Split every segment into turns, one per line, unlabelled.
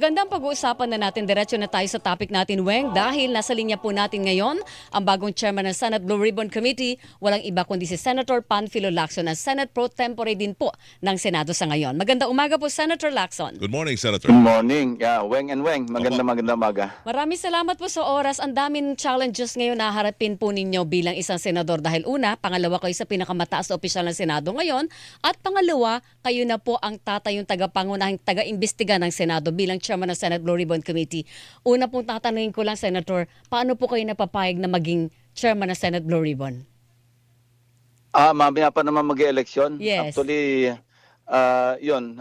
Gandang pag-uusapan na natin, diretso na tayo sa topic natin, Weng, dahil nasa linya po natin ngayon ang bagong chairman ng Senate Blue Ribbon Committee, walang iba kundi si Senator Panfilo Lacson, ang Senate Pro Tempore din po ng Senado sa ngayon. Magandang umaga po, Senator Lacson.
Good morning, Senator.
Good morning. Yeah, Weng and Weng. Maganda maganda maga.
Maraming salamat po sa oras. Ang daming challenges ngayon na harapin po ninyo bilang isang senador dahil una, pangalawa kayo sa pinakamataas na opisyal ng Senado ngayon at pangalawa, kayo na po ang tatayong tagapangunahing taga-imbestiga ng Senado bilang chairman ng Senate Blue Ribbon Committee. Una pong tatanungin ko lang, Senator, paano po kayo napapayag na maging chairman ng Senate Blue Ribbon?
Ah, mamaya pa naman mag-eleksyon.
Yes.
Actually, ah, 'yun.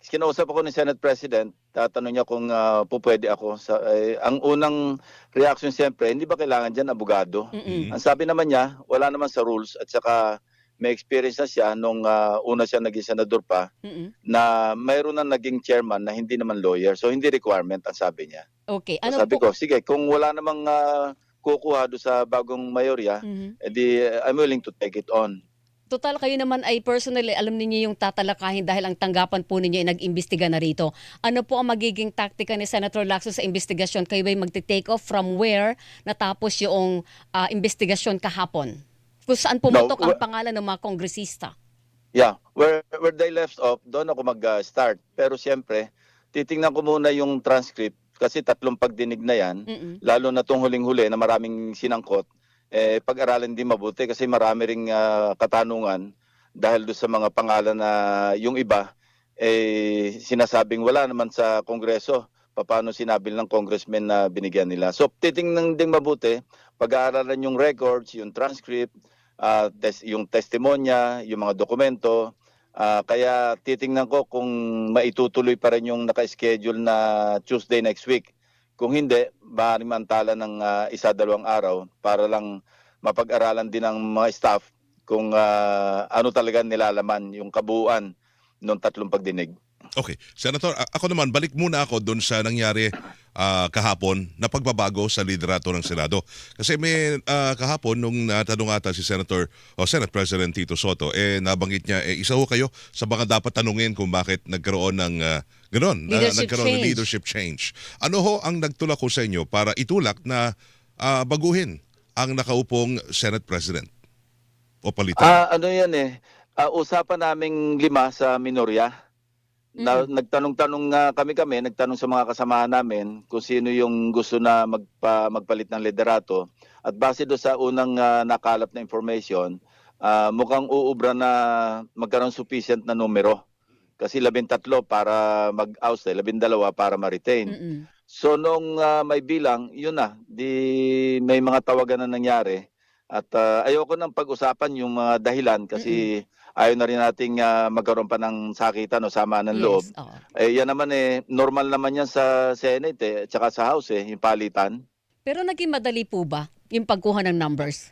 Kinausap ako ni Senate President, tatanong niya kung uh, pupwede ako. Sa, eh, ang unang reaction siyempre, hindi ba kailangan diyan abogado?
Mm-mm.
Ang sabi naman niya, wala naman sa rules at saka may experience na siya nung ah, una siya naging senador pa
Mm-mm.
na mayroon na naging chairman na hindi naman lawyer. So hindi requirement ang sabi niya.
Okay.
So,
Ano
sabi
po?
ko, sige, kung wala namang ah, kukuha do sa bagong mayorya,
Mhm.
edi uh, I'm willing to take it on.
Total kayo naman ay personally alam ninyo yung tatalakahin dahil ang tanggapan po ninyo ay nag-imbestiga na rito. Ano po ang magiging taktika ni Senator Lacson sa investigasyon? Kayo ba'y magte-take off from where natapos yung ah, investigasyon kahapon? Kung saan pumatok
No,
ang pangalan ng mga kongresista?
Yeah, where where they left off, doon ako mag-start. Pero siyempre, titingnan ko muna yung transcript kasi tatlong pagdinig na yan,
Mm-mm.
lalo na tong huling-huli na maraming sinangkot, eh, pag-aralan din mabuti kasi marami ring ah, katanungan dahil doon sa mga pangalan na yung iba, eh, sinasabing wala naman sa Kongreso. Paano sinabi ng congressman na binigyan nila. So, titingnan din mabuti, pag-aaralan yung records, yung transcript, ah, tes- yung testimonya, yung mga dokumento. Ah, kaya titingnan ko kung maitutuloy pa rin yung naka-schedule na Tuesday next week. Kung hindi, maaaring mantala ng ah, isa dalawang araw para lang mapag-aralan din ng mga staff kung ah, ano talaga nilalaman yung kabuuan ng tatlong pagdinig.
Okay. Senator, ako naman, balik muna ako doon sa nangyari ah, kahapon na pagbabago sa liderato ng Senado. Kasi may ah, kahapon, nung natanong ata si Senator o Senate President Tito Soto, eh nabanggit niya, eh, isa ho kayo sa mga dapat tanungin kung bakit nagkaroon ng uh, ganon, na
Leadership
nagkaroon ng
change.
leadership change. Ano ho ang nagtulak ko sa inyo para itulak na ah, baguhin ang nakaupong Senate President? O palitan?
Ah, ano yan eh. Ah, usapan naming lima sa minorya. Na, nagtanong-tanong nga kami-kami, nagtanong sa mga kasamahan namin kung sino yung gusto na magpa, magpalit ng liderato. At base do sa unang ah, nakalap na information, ah, mukhang uubra na magkaroon sufficient na numero. Kasi labintatlo para mag-oust, eh, labindalawa para ma-retain.
Mm-mm.
So nung ah, may bilang, yun na, di may mga tawagan na nangyari. At ah, ayoko nang pag-usapan yung mga dahilan kasi ayaw na rin nating ah, magkaroon pa ng sakitan o sama ng loob.
Yes, oo.
Eh yan naman eh, normal naman yan sa Senate eh, at saka sa House eh, yung palitan.
Pero naging madali po ba yung pagkuha ng numbers?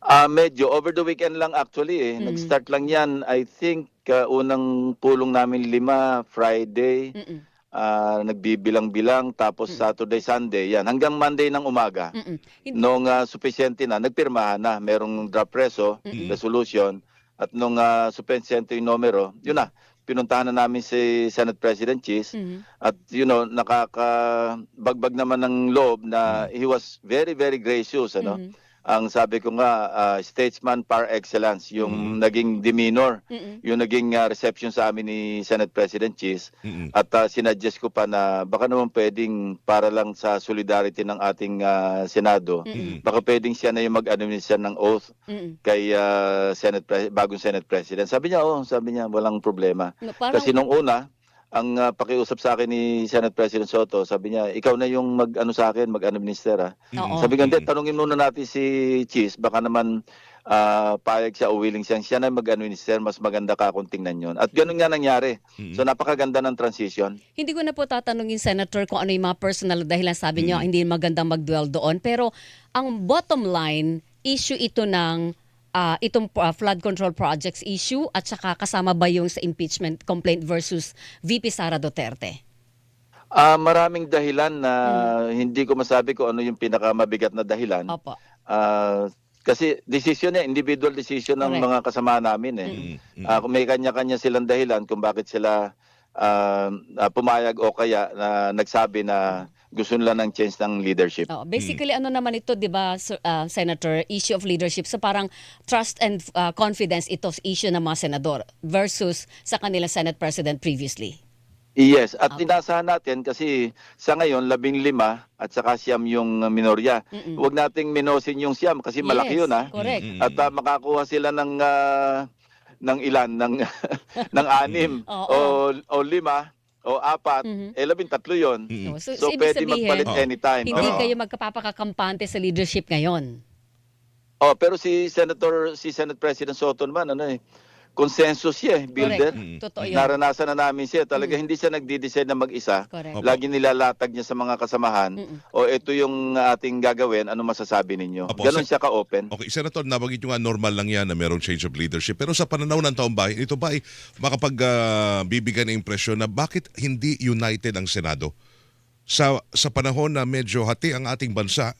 Ah medyo over the weekend lang actually eh.
Mm.
Nag-start lang yan. I think ah, unang pulong namin lima Friday,
Mm-mm.
Ah, nagbibilang-bilang tapos
Mm.
Saturday, Sunday yan hanggang Monday ng umaga.
Mm-mm.
Nung uh, sufisyente na, nagpirmahan na, merong draft preso,
Mm-mm.
resolution, at nung uh, sufisyente yung numero, yun na, pinuntahan na namin si Senate President Cheese,
Mhm.
at you know, nakakabagbag naman ng loob na he was very, very gracious, ano?
Mhm.
Ang sabi ko nga, uh, statesman par excellence, yung naging demeanor,
Mm-mm.
yung naging uh, reception sa amin ni Senate President Cheese,
Mm-mm.
at uh, sinuggest ko pa na baka naman pwedeng para lang sa solidarity ng ating ah, Senado,
Mm-mm.
baka pwedeng siya na yung mag-administer ng oath
Mm-mm.
kay ah, Senate Pre- bagong Senate President. Sabi niya, oh, sabi niya, walang problema.
No, Parang,
Kasi nung una, ang ah, pakiusap sa akin ni Senate President Soto, sabi niya, ikaw na yung mag-ano sa akin, mag-administer. ah."
Oo.
Sabi ko, hindi, tanungin muna natin si Cheese, baka naman ah, payag siya o willing siya, siya na yung mag-administer, mas maganda ka kung tingnan yun. At ganun nga nangyari.
Mm-mm.
So napakaganda ng transition.
Hindi ko na po tatanungin, Senator, kung ano yung mga personal dahilan. Sabi niyo, hindi magandang mag-dwell doon. Pero ang bottom line, issue ito ng ah, itong ah, flood control projects issue at saka kasama ba yung sa impeachment complaint versus VP Sara Duterte?
Ah, maraming dahilan na hindi ko masabi kung ano yung pinakamabigat na dahilan.
Opo.
Ah, kasi decision eh, individual decision ng
Correct.
mga kasama namin eh.
Mm-mm.
Ah, kung may kanya-kanya silang dahilan kung bakit sila ah, ah, pumayag o kaya na nagsabi na gusto nila ng change ng leadership.
Oh, basically ano naman ito 'di ba Sir- ah, Senator issue of leadership so parang trust and ah, confidence ito issue ng mga senador versus sa kanila Senate President previously.
Yes, at
Okay.
inasahan natin kasi sa ngayon labing lima at saka siyam yung uh, minorya.
Mm-mm.
Huwag nating minosin yung siyam kasi malaki
Yes,
yun ha.
Correct.
Mm-mm.
At ah, makakuha sila ng ah, ng ilan ng ng anim
Oo.
o o lima o apat
Mhm.
eh labing tatlo yun.
Mm.
Oh, so,
So
ibig
pwede
sabihin,
magpalit
Oo.
anytime.
hindi
Oo.
kayo magkapapakakampante sa leadership ngayon.
Oh, pero si Senator si Senate President Soto naman ano eh consensus siya eh, builder.
Mm.
Totoo 'yun.
Naranasan na namin siya. Talaga
Mm.
hindi siya nagdi-decide na mag-isa.
Correct.
Opo.
Lagi nilalatag niya sa mga kasamahan. O ito yung ating gagawin, ano masasabi ninyo?
Opo,
Ganon
sir.
siya ka-open.
Okay, Senator, nabanggit nyo nga normal lang yan na merong change of leadership. Pero sa pananaw ng taong bayan, ito ba ay makapagbibigyan ng impresyon na bakit hindi united ang Senado? Sa, sa panahon na medyo hati ang ating bansa,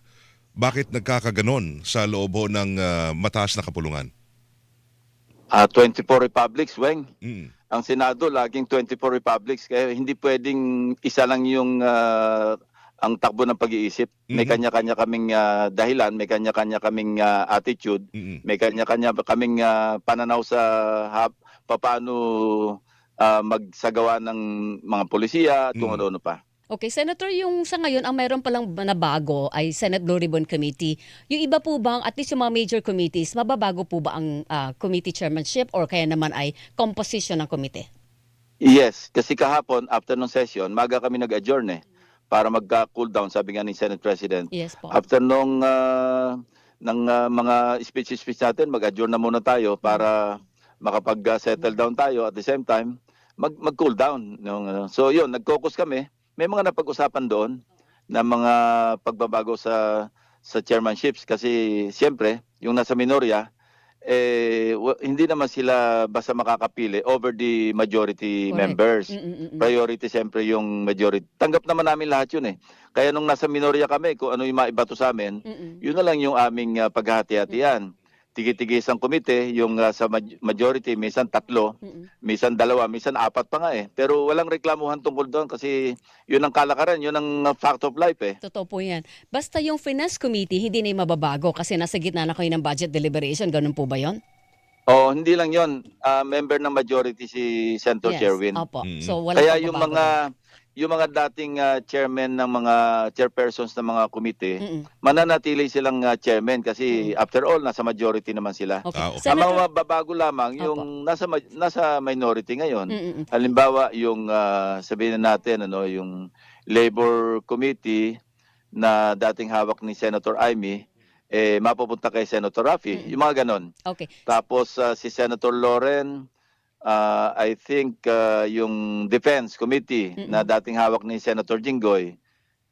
bakit nagkakaganon sa loob ho ng ah, mataas na kapulungan?
Ah, 24 republics, Weng.
Mm.
Ang Senado, laging 24 republics. Kaya hindi pwedeng isa lang yung ah, ang takbo ng pag-iisip. May
Mhm.
kanya-kanya kaming ah, dahilan, may kanya-kanya kaming ah, attitude,
Mm.
may kanya-kanya kaming ah, pananaw sa hap, paano ah, magsagawa ng mga polisiya at kung
Mm.
ano-ano pa.
Okay, Senator, yung sa ngayon, ang mayroon palang na bago ay Senate Blue Ribbon Committee. Yung iba po bang, at least yung mga major committees, mababago po ba ang ah, committee chairmanship or kaya naman ay composition ng komite?
Yes, kasi kahapon, after ng session, maga kami nag-adjourn eh para magka-cool down, sabi nga ni Senate President.
Yes po.
After nung ah, ng ah, mga speech-speech natin, mag-adjourn na muna tayo para makapag-settle down tayo at the same time, mag mag-cool down. So yun, nag-focus kami. May mga napag-usapan doon na mga pagbabago sa sa chairmanships kasi siyempre, yung nasa minorya, eh, hindi naman sila basta makakapili over the majority
Correct.
members
Mm-mm-mm.
priority siyempre yung majority. Tanggap naman namin lahat yun eh. Kaya nung nasa minorya kami, kung ano yung maibato sa amin,
Mm-mm.
yun na lang yung aming uh, paghati-hatian. Tigi-tigi isang komite, yung uh, sa maj- majority, minsan tatlo,
Mm-mm.
minsan dalawa, minsan apat pa nga eh. Pero walang reklamuhan tungkol doon kasi yun ang kalakaran, yun ang uh, fact of life eh.
Totoo po yan. Basta yung Finance Committee, hindi na yung mababago kasi nasa gitna na kayo ng budget deliberation. Ganun po ba yon?
O hindi lang yun, uh, member ng majority si Senator Sherwin.
Opo.
Mm.
So, wala
Kaya yung mga yung mga dating uh, chairman ng mga chairpersons ng mga komite,
Mm-mm.
mananatili silang uh, chairman kasi after all nasa majority naman sila.
Okay.
Ah, okay.
Ang
Senator,
mga mababago lamang yung nasa ma- nasa minority ngayon.
Mm-mm.
Halimbawa yung ah, sabihin na natin ano yung Labor Committee na dating hawak ni Senator Amy eh mapupunta kay Senator Raffy.
Mm-mm.
Yung mga ganon.
Okay.
Tapos ah, si Senator Loren ah, I think ah, yung Defense Committee
Mm-mm.
na dating hawak ni Senator Jinggoy.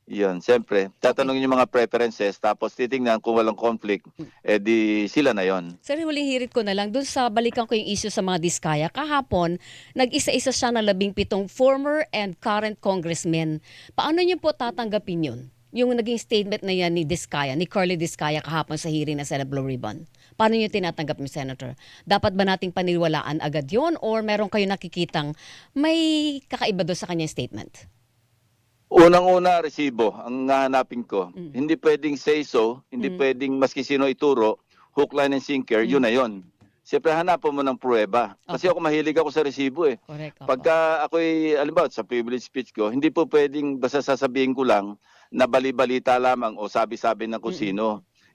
Yun, siyempre. Tatanungin yung mga preferences tapos titingnan kung walang conflict,
Mm.
eh di sila na yon.
Sir, huling hirit ko na lang, dun sa balikan ko yung issue sa mga diskaya, kahapon, nag-isa-isa siya ng labing pitong former and current congressmen. Paano niyo po tatanggapin yun? Yung naging statement na yan ni Diskaya, ni Curly Diskaya kahapon sa hearing na Senate Blue Ribbon. Paano niyo tinatanggap ni Senator? Dapat ba nating paniwalaan agad yon or meron kayo nakikitang may kakaiba doon sa kanyang statement?
Unang-una, resibo ang hahanapin ko.
Mm.
Hindi pwedeng say so, hindi
Mm.
pwedeng maski sino ituro, hook, line, and sinker,
Mm.
yun na yun. Siyempre, hanapan mo ng pruweba. Kasi
Okay.
ako mahilig ako sa resibo eh.
Correct.
Pagka ako'y, alimbawa, sa privilege speech ko, hindi po pwedeng basta sasabihin ko lang na bali-balita lamang o sabi-sabi ng kung
Mm-mm.
sino.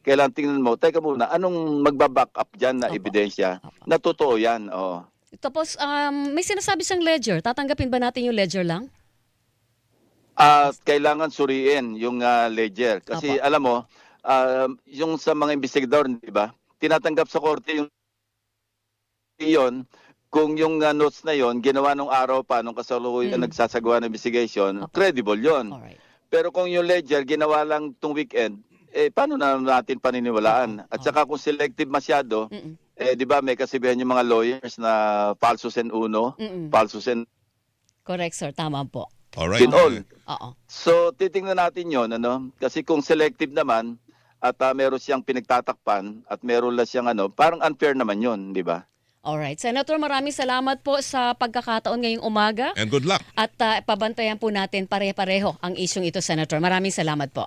Kailangan tingnan mo, teka muna, anong magbaback up dyan na
Opo.
ebidensya?
Opo.
Na totoo yan, oo.
Tapos, um, may sinasabi siyang ledger. Tatanggapin ba natin yung ledger lang?
At kailangan suriin yung ah, ledger. Kasi
Apo.
alam mo, ah, yung sa mga investigador, di ba? Tinatanggap sa korte yung iyon kung yung ah, notes na yon ginawa nung araw pa nung kasalukuyan
Mm.
nagsasagawa ng investigation,
Apo.
credible yon.
Alright.
Pero kung yung ledger ginawa lang tung weekend, eh paano na natin paniniwalaan? At saka kung selective masyado,
Mm-mm.
eh di ba may kasibihan yung mga lawyers na falsus and uno,
Mm-mm.
falsus and
Correct, sir. Tama po.
Alright.
in all.
Oo.
So titingnan natin 'yon ano kasi kung selective naman at ah, meron siyang pinagtatakpan at meron lang siyang ano parang unfair naman 'yon, di ba?
Alright. Senator, maraming salamat po sa pagkakataon ngayong umaga.
And good luck.
At ah, pabantayan po natin pare-pareho ang isyong ito, Senator. Maraming salamat po.